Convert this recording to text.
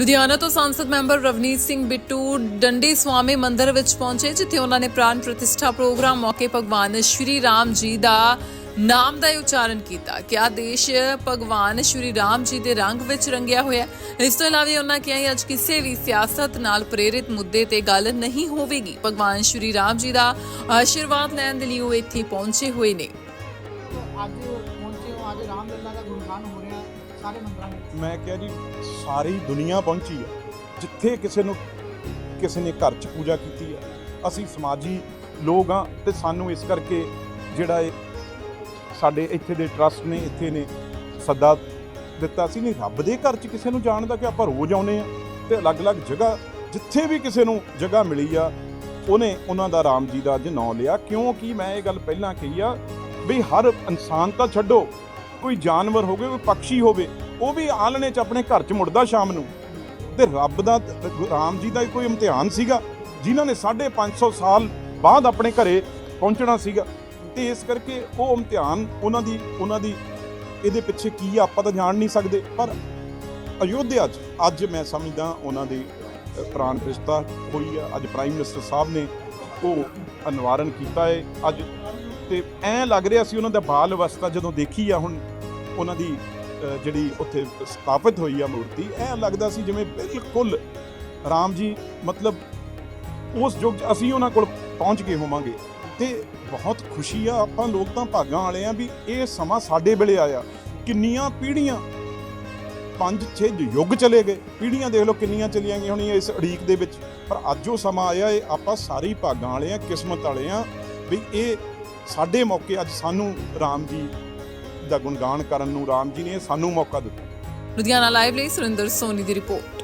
ਲੁਧਿਆਣਾ ਤੋਂ ਸੰਸਦ ਮੈਂਬਰ ਰਵਨੀਤ ਸਿੰਘ ਬਿੱਟੂ ਡੰਡੀ ਸਵਾਮੀ ਮੰਦਿਰ ਵਿੱਚ ਪਹੁੰਚੇ, ਜਿੱਥੇ ਉਹਨਾਂ ਨੇ ਪ੍ਰਾਨ ਪ੍ਰਤਿਸ਼ਠਾ ਪ੍ਰੋਗਰਾਮ ਮੌਕੇ ਭਗਵਾਨ ਸ਼੍ਰੀ ਰਾਮ ਜੀ ਦਾ ਨਾਮ ਦਾ ਉਚਾਰਨ ਕੀਤਾ। ਕਿ ਆ ਦੇਸ਼ ਭਗਵਾਨ ਸ਼੍ਰੀ ਰਾਮ ਜੀ ਦੇ ਰੰਗ ਵਿੱਚ ਰੰਗਿਆ ਹੋਇਆ ਇਸ ਤੋਂ ਇਲਾਵਾ ਉਹਨਾਂ ਕਿਹਾ ਕਿ ਅੱਜ ਕਿਸੇ ਵੀ ਸਿਆਸਤ ਨਾਲ ਪ੍ਰੇਰਿਤ ਮੁੱਦੇ ਤੇ ਗੱਲ ਨਹੀਂ ਹੋਵੇਗੀ। ਭਗਵਾਨ ਸ਼੍ਰੀ ਰਾਮ ਜੀ ਦਾ ਆਸ਼ੀਰਵਾਦ ਲੈਣ ਦੇ ਲਈ ਉਹ ਇੱਥੇ ਪਹੁੰਚੇ ਹੋਏ ਨੇ। ਅੱਜ ਪਹੁੰਚੇ ਹੋ, ਅੱਜ ਰਾਮਲੀਲਾ ਦਾ ਗੁਣਗਾਨ ਹੋ ਰਿਹਾ ਸਾਰੇ ਮੰਦਰਾਂ ਵਿੱਚ। ਮੈਂ ਕਿਹਾ ਜੀ, ਸਾਰੀ ਦੁਨੀਆ ਪਹੁੰਚੀ ਹੈ, ਜਿੱਥੇ ਕਿਸੇ ਨੂੰ, ਕਿਸੇ ਨੇ ਘਰ 'ਚ ਪੂਜਾ ਕੀਤੀ ਹੈ। ਅਸੀਂ ਸਮਾਜੀ ਲੋਕ ਆ ਤੇ ਸਾਨੂੰ ਇਸ ਕਰਕੇ ਜਿਹੜਾ ਇਹ ਸਾਡੇ ਇੱਥੇ ਦੇ ਟਰਸਟ ਨੇ, ਇੱਥੇ ਨੇ ਸੱਦਾ ਦਿੱਤਾ ਸੀ, ਨਹੀਂ, ਰੱਬ ਦੇ ਘਰ 'ਚ ਕਿਸੇ ਨੂੰ ਜਾਣ ਦਾ ਕਿ ਆਪਾਂ ਰੋਜ਼ ਆਉਨੇ ਆ ਤੇ ਅਲੱਗ-ਅਲੱਗ ਜਗ੍ਹਾ, ਜਿੱਥੇ ਵੀ ਕਿਸੇ ਨੂੰ ਜਗ੍ਹਾ ਮਿਲੀ ਆ, ਉਹਨੇ ਉਹਨਾਂ ਦਾ ਰਾਮ ਜੀ ਦਾ ਅੱਜ ਨਾਂ ਲਿਆ। ਕਿਉਂਕਿ ਮੈਂ ਇਹ ਗੱਲ ਪਹਿਲਾਂ ਕਹੀ ਆ, ਵੀ ਹਰ ਇਨਸਾਨ ਤਾਂ ਛੱਡੋ ਕੋਈ ਜਾਨਵਰ ਹੋਵੇ ਕੋਈ ਪੰਛੀ ਹੋਵੇ ਉਹ ਵੀ ਆਲਣੇ 'ਚ ਆਪਣੇ ਘਰ 'ਚ ਮੁੜਦਾ ਸ਼ਾਮ ਨੂੰ। ਤੇ ਰੱਬ ਦਾ ਰਾਮ ਜੀ ਦਾ ਹੀ ਕੋਈ ਇਮਤਿਹਾਨ ਸੀਗਾ ਜਿਨ੍ਹਾਂ ਨੇ 550 ਸਾਲ ਬਾਅਦ ਆਪਣੇ ਘਰੇ ਪਹੁੰਚਣਾ ਸੀਗਾ। ਤੇ ਇਸ ਕਰਕੇ ਉਹ ਇਮਤਿਹਾਨ ਉਹਨਾਂ ਦੀ ਉਹਨਾਂ ਦੀ ਇਹਦੇ ਪਿੱਛੇ ਕੀ ਆ ਆਪਾਂ ਤਾਂ ਜਾਣ ਨਹੀਂ ਸਕਦੇ। ਪਰ ਅਯੋਧਿਆ 'ਚ ਅੱਜ ਮੈਂ ਸਮਝਦਾ ਉਹਨਾਂ ਦੀ ਅ, ਪ੍ਰਾਣ ਪ੍ਰਤਿਸ਼ਠਾ ਹੋਈ ਆ। ਅੱਜ ਪ੍ਰਾਈਮ ਮਿਨਿਸਟਰ ਸਾਹਿਬ ਨੇ ਉਹ ਅਨਵਾਰਨ ਕੀਤਾ ਹੈ ਅੱਜ। ਤੇ ਐਂ ਲੱਗ ਰਿਹਾ ਸੀ ਉਹਨਾਂ ਦਾ ਬਾਲ ਅਵਸਥਾ ਜਦੋਂ ਦੇਖੀ ਆ ਹੁਣ ਉਹਨਾਂ ਦੀ ਜਿਹੜੀ ਉੱਥੇ ਸਥਾਪਿਤ ਹੋਈ ਆ ਮੂਰਤੀ, ਐਂ ਲੱਗਦਾ ਸੀ ਜਿਵੇਂ ਬਿਲਕੁਲ ਰਾਮ ਜੀ, ਮਤਲਬ ਉਸ ਯੁੱਗ 'ਚ ਅਸੀਂ ਉਹਨਾਂ ਕੋਲ ਪਹੁੰਚ ਗਏ ਹੋਵਾਂਗੇ। ਤੇ ਬਹੁਤ ਖੁਸ਼ੀ ਆ, ਆਪਾਂ ਲੋਕ ਤਾਂ ਭਾਗਾਂ ਵਾਲੇ ਆ ਵੀ ਇਹ ਸਮਾਂ ਸਾਡੇ ਵੇਲੇ ਆਇਆ। ਕਿੰਨੀਆਂ ਪੀੜ੍ਹੀਆਂ ਪੰਜ ਛੇ ਯੁੱਗ ਚਲੇ ਗਏ। ਪੀੜ੍ਹੀਆਂ ਦੇਖ ਲਓ ਕਿੰਨੀਆਂ ਚਲੀਆਂ ਗਈਆਂ ਹੋਣੀਆਂ ਇਸ ਅੜੀਕ ਦੇ ਵਿੱਚ। ਪਰ ਅੱਜ ਉਹ ਸਮਾਂ ਆਇਆ, ਇਹ ਆਪਾਂ ਸਾਰੇ ਭਾਗਾਂ ਵਾਲੇ ਆ, ਕਿਸਮਤ ਵਾਲੇ ਆ ਵੀ ਇਹ ਸਾਡੇ ਮੌਕੇ ਅੱਜ ਸਾਨੂੰ ਰਾਮ ਜੀ ਦਾ ਗੁਣਗਾਨ ਕਰਨ ਨੂੰ ਰਾਮ ਜੀ ਨੇ ਸਾਨੂੰ ਮੌਕਾ ਦਿੱਤਾ। ਲੁਧਿਆਣਾ ਲਾਈਵ ਲਈ ਸੁਰਿੰਦਰ ਸੋਨੀ ਦੀ ਰਿਪੋਰਟ।